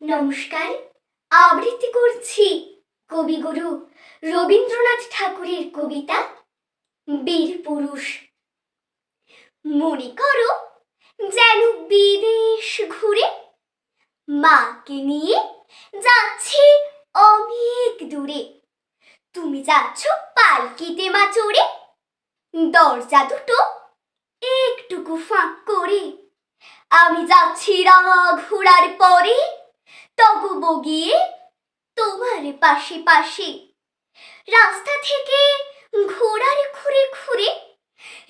নমস্কার। আবৃত্তি করছি কবিগুরু রবীন্দ্রনাথ ঠাকুরের কবিতা, বীর পুরুষ। মনে করো যেন বিদেশ ঘুরে মাকে নিয়ে যাচ্ছি অনেক দূরে। তুমি যাচ্ছ পালকিতে মা চড়ে দরজা দুটো একটুকু ফাঁক করে। আমি যাচ্ছি রাঙা ঘোড়ার পরে বগিয়ে তোমার পাশে পাশে। রাস্তা থেকে ঘোড়ার ঘুরে ঘুরে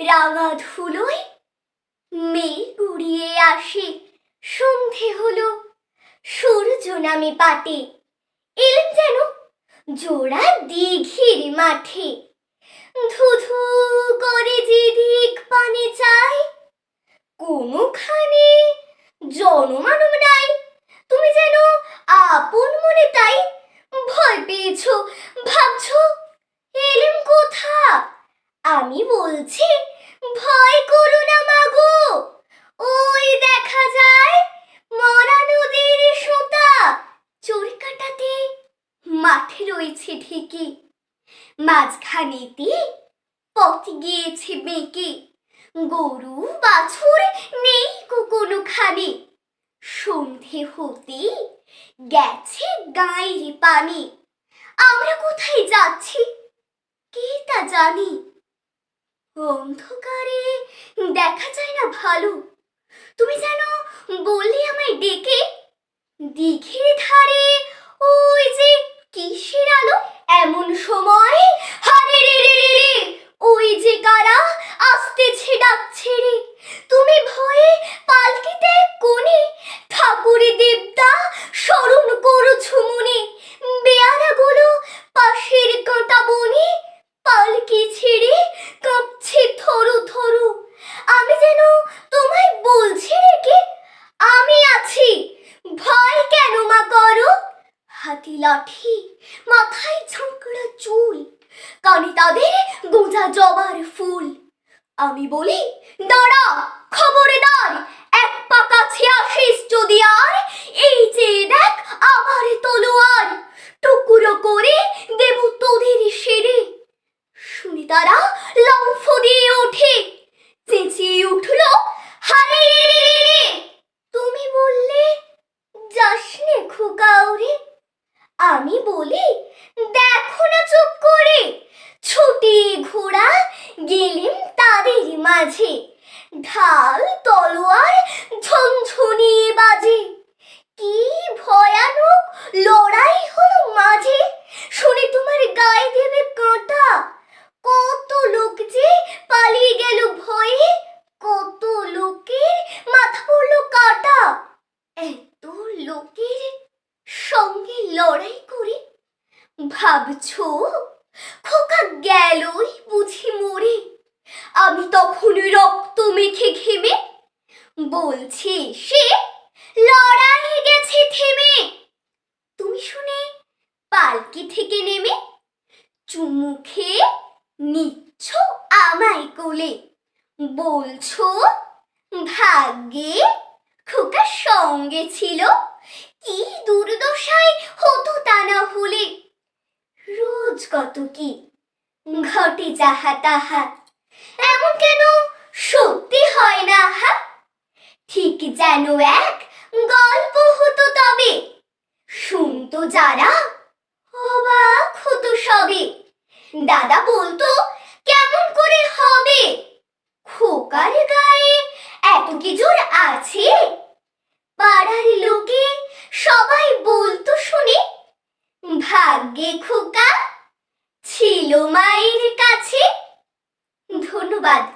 রাঙা ধুলোয় মেয়ে গুড়িয়ে আসে। সন্ধে হলো, সূর্য নামে পাটে এলেন যেন জোড়া দিঘির মাঠে। ধুধু করে যে দিক পানে চাই কোনোখানে জনমানব নাই। তুমি যেন আপন মনে তাই ভয় পেয়েছ, ভাবছ এলেম কোথা আমি বলছি, ভয় করো না মাগো। ওই দেখা যায় মরা নদীর সোতা চোর কাটাতে মাঠে রয়েছে ঢেকে। মাঝখানেতে পথ গিয়েছে বেঁকে। গরু, বাছুর নেই কো কোনোখানে। সন্ধে হতে গেছে গাঁয়ের পানি। আমরা কোথায় যাচ্ছি? কে তা জানি? অন্ধকারে দেখা যায় না ভালো। তুমি যেন বললে আমায় ডেকে। দিঘির ধারে ওই যে কিসের আলো এমন সময় হারে রে রে রে রে ওই যে কারা আসতেছে ডাকছে রে তুমি ভয়ে পালকিতে কোণে ঠাকুরে দেবতা স্মরণ করছ মনে। বেয়ারাগুলো পাশের কাঁটা বনে পালকি ছেড়ে কাঁপছে থরু থরু। আমি যেন তোমায় বলছি রেখে আমি আছি। ভয় কেন মা করো? হাতি লাঠি, মাথায় ঝাঁকড়া চুল, কানে তাদের গোঁজা জবার আমি বলি, দাঁড়া খবরদার এক পা কাছে আসিস যদি আর, এই যে দেখ আমার তলোয়ার। টুকরো করে দেব তোদের সেরে শুনি তারা লম্ফ দিয়ে ওঠে। চেঁচিয়ে উঠল, হারে। তুমি বললে, যাসনে খোকাউরে আমি বলি দেখো না চুপ করে ছুটি ঘোড়া গেলেম তাদের মাঝে। ঢাল তলোয়ার ঝনঝনিয়ে বাজে। কি ভয়ানক লড়াই হলো মাঝে। শুনে তোমার গায়ে দেবে কাঁটা। কত লোক যে পালিয়ে গেল ভয়ে, কত লোকের মাথা পড়ল কাটা। এত লোকের সঙ্গে লড়াই করে? ভাবছ? খোকা গেলই বুঝি মরে। আমি তখন রক্ত মেখে ঘেমে বলছি, সে লড়াই গেছে থেমে। তুমি শুনে পালকি থেকে নেমে চুমু খেয়ে নিচ্ছ আমায় কোলে। বলছো, ভাগ্যে খোকার সঙ্গে ছিল, কি দুর্দশায় হতো তা না হলে। রোজ কত কি ঘটে যাহা তাহা এমন কেন? সত্যি হয় না, হা? ঠিক যেন এক গল্প হতো তবে। শুনতো যারা, অবাক হতো সবে। দাদা বলতো, কেমন করে হবে? খোকার গায়ে এত কি জোর আছে? পাড়ার লোকে সবাই বলতো শুনে, ভাগ্যে খোকা ছিল মায়ের কাছে ধন্যবাদ